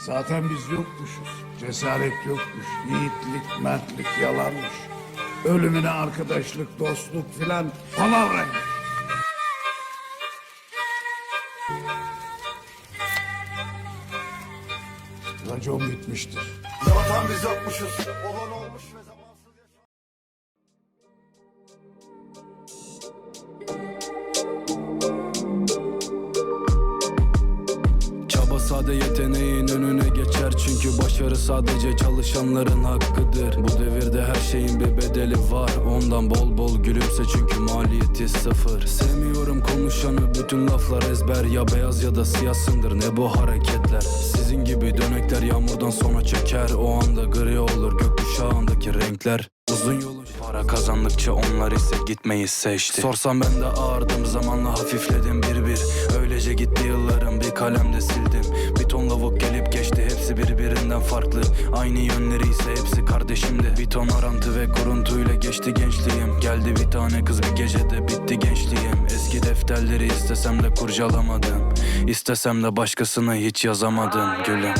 Zaten biz yokmuşuz. Cesaret yokmuş. Yiğitlik, mertlik yalanmış. Ölümüne arkadaşlık, dostluk filan palavraymış. Racon bitmiştir. Zaten biz yokmuşuz. Olan olmuş ve zamansız sade yeteneğin önüne geçer Çünkü başarı sadece çalışanların hakkıdır. Bu devirde her şeyin bir bedeli var. Ondan bol bol gülümse çünkü maliyeti sıfır. Sevmiyorum konuşanı bütün laflar ezber. Ya beyaz ya da siyahsındır ne bu hareketler? Sizin gibi dönekler yağmurdan sonra çeker. O anda gri olur gökkuşağındaki renkler. Uzun yolu para kazandıkça onlar ise gitmeyi seçti. Sorsam ben de ağırdım zamanla hafifledim bir bir. Öylece gitti yıllarım bir kalemde sildim Bir ton lavuk gelip geçti. Hepsi birbirinden farklı. Aynı yönleri ise hepsi kardeşimdi. Bir ton arantı ve kuruntuyla geçti gençliğim. Geldi bir tane kız bir gecede bitti gençliğim. Eski defterleri istesem de kurcalamadım. İstesem de başkasına hiç yazamadım gülüm